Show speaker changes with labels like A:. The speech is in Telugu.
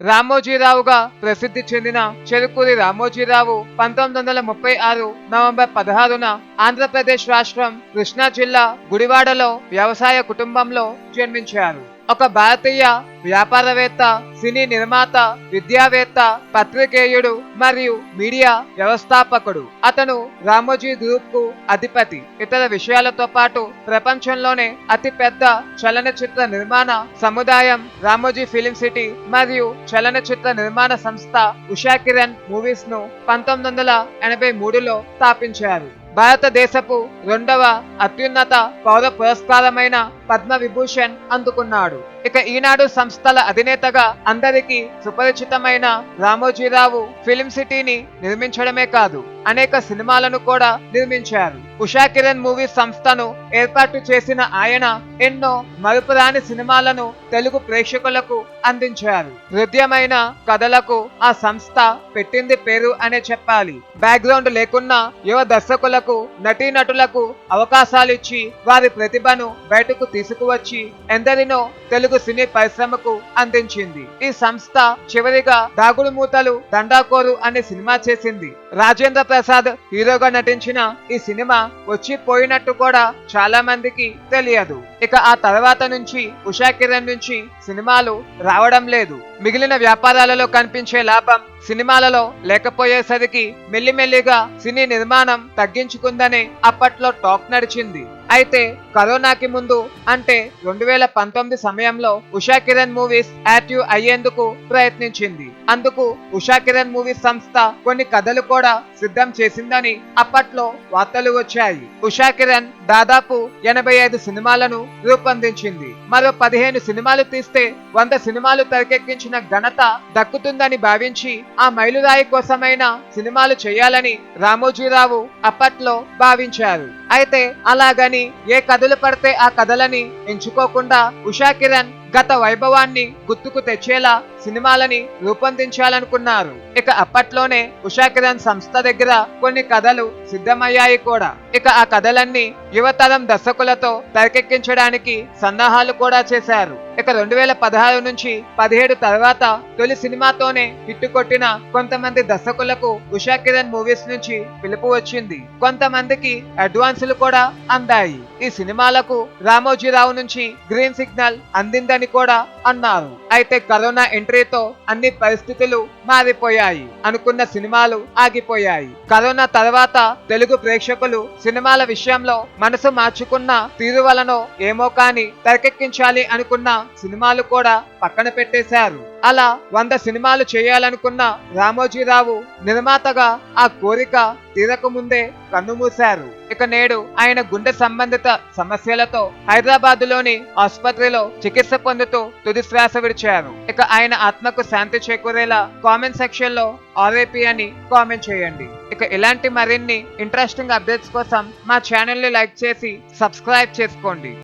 A: రామోజీరావుగా ప్రసిద్ధి చెందిన చెరుకూరి రామోజీరావు పంతొమ్మిది వందల ముప్పై ఆరు నవంబర్ పదహారున ఆంధ్రప్రదేశ్ రాష్ట్రం కృష్ణా జిల్లా గుడివాడలో వ్యవసాయ కుటుంబంలో జన్మించారు. ఒక భారతీయ వ్యాపారవేత్త సినీ నిర్మాత విద్యావేత్త పత్రికేయుడు మరియు మీడియా వ్యవస్థాపకుడు. అతను రామోజీ గ్రూప్కు అధిపతి. ఇతర విషయాలతో పాటు ప్రపంచంలోనే అతిపెద్ద చలనచిత్ర నిర్మాణ సముదాయం రామోజీ ఫిలిం సిటీ మరియు చలనచిత్ర నిర్మాణ సంస్థ ఉషా కిరణ్ మూవీస్ను పంతొమ్మిది వందల ఎనభై మూడులో స్థాపించారు. భారతదేశపు రెండవ అత్యున్నత పౌర పురస్కారమైన పద్మ విభూషణ్ అందుకున్నాడు. ఇక ఈనాడు సంస్థల అధినేతగా అందరికీ సుపరిచితమైన రామోజీరావు ఫిలిం సిటీని నిర్మించడమే కాదు అనేక సినిమాలను కూడా నిర్మించారు. ఉషా కిరణ్ మూవీ సంస్థను ఏర్పాటు చేసిన ఆయన ఎన్నో మరుపురాని సినిమాలను తెలుగు ప్రేక్షకులకు అందించారు. హృదయమైన కథలకు ఆ సంస్థ పెట్టింది పేరు అనే చెప్పాలి. బ్యాక్గ్రౌండ్ లేకున్నా యువ దర్శకులకు నటీనటులకు అవకాశాలిచ్చి వారి ప్రతిభను బయటకు తీసుకువచ్చి ఎందరినో తెలుగు సినీ పరిశ్రమకు అందించింది. ఈ సంస్థ చివరిగా దాగుడు మూతలు దండాకోరు అనే సినిమా చేసింది. రాజేంద్ర ప్రసాద్ హీరోగా నటించిన ఈ సినిమా వచ్చి పోయినట్టు కూడా చాలా మందికి తెలియదు. ఇక ఆ తర్వాత నుంచి ఉషా కిరణ్ నుంచి సినిమాలు రావడం లేదు. మిగిలిన వ్యాపారాలలో కనిపించే లాభం సినిమాలలో లేకపోయేసరికి మెల్లిమెల్లిగా సినీ నిర్మాణం తగ్గించుకుందని అప్పట్లో టాక్ నడిచింది. అయితే కరోనాకి ముందు అంటే రెండు వేల పంతొమ్మిది సమయంలో ఉషా కిరణ్ మూవీస్ యాక్టివ్ అయ్యేందుకు ప్రయత్నించింది. అందుకు ఉషా కిరణ్ మూవీస్ సంస్థ కొన్ని కథలు కూడా సిద్ధం చేసిందని అప్పట్లో వార్తలు వచ్చాయి. ఉషా కిరణ్ దాదాపు ఎనభై ఐదు సినిమాలను రూపొందించింది. మరో పదిహేను సినిమాలు తీస్తే వంద సినిమాలు తెరకెక్కించిన ఘనత దక్కుతుందని భావించి ఆ మైలురాయి కోసమైనా సినిమాలు చేయాలని రామోజీరావు అప్పట్లో భావించారు. అయితే అలాగని ఏ కథలు పడితే ఆ కథలని ఎంచుకోకుండా ఉషా కిరణ్ గత వైభవాన్ని గుర్తుకు తెచ్చేలా సినిమాలని రూపొందించాలనుకున్నారు. ఇక అప్పట్లోనే ఉషా కిరణ్ సంస్థ దగ్గర కొన్ని కథలు సిద్ధమయ్యాయి కూడా. ఇక ఆ కథలన్నీ యువతరం దర్శకులతో తెరకెక్కించడానికి సన్నాహాలు కూడా చేశారు. ఇక రెండు వేల పదహారు నుంచి పదిహేడు తర్వాత తొలి సినిమాతోనే హిట్ కొట్టిన కొంతమంది దర్శకులకు ఉషా కిరణ్ మూవీస్ నుంచి పిలుపు వచ్చింది. కొంతమందికి అడ్వాన్సులు కూడా అందాయి. ఈ సినిమాలకు రామోజీరావు నుంచి గ్రీన్ సిగ్నల్ అందిందని కూడా అన్నారు. అయితే కరోనా ఎంట్రీ ఎంట్రీతో అన్ని పరిస్థితులు మారిపోయాయి. అనుకున్న సినిమాలు ఆగిపోయాయి. కరోనా తర్వాత తెలుగు ప్రేక్షకులు సినిమాల విషయంలో మనసు మార్చుకున్న తీరు వలనో ఏమో కాని తెరకెక్కించాలి అనుకున్న సినిమాలు కూడా పక్కన పెట్టేశారు. అలా వంద సినిమాలు చేయాలనుకున్న రామోజీరావు నిర్మాతగా ఆ కోరిక తీరకముందే కన్నుమూశారు. ఇక నేడు ఆయన గుండె సంబంధిత సమస్యలతో హైదరాబాద్లోని ఆసుపత్రిలో చికిత్స పొందుతూ తుది శ్వాస విడిచారు. ఇక ఆయన ఆత్మకు శాంతి చేకూరేలా కామెంట్ సెక్షన్లో ఆర్ఏపీ అని కామెంట్ చేయండి. ఇక ఇలాంటి మరిన్ని ఇంట్రెస్టింగ్ అప్డేట్స్ కోసం మా ఛానల్ని లైక్ చేసి సబ్స్క్రైబ్ చేసుకోండి.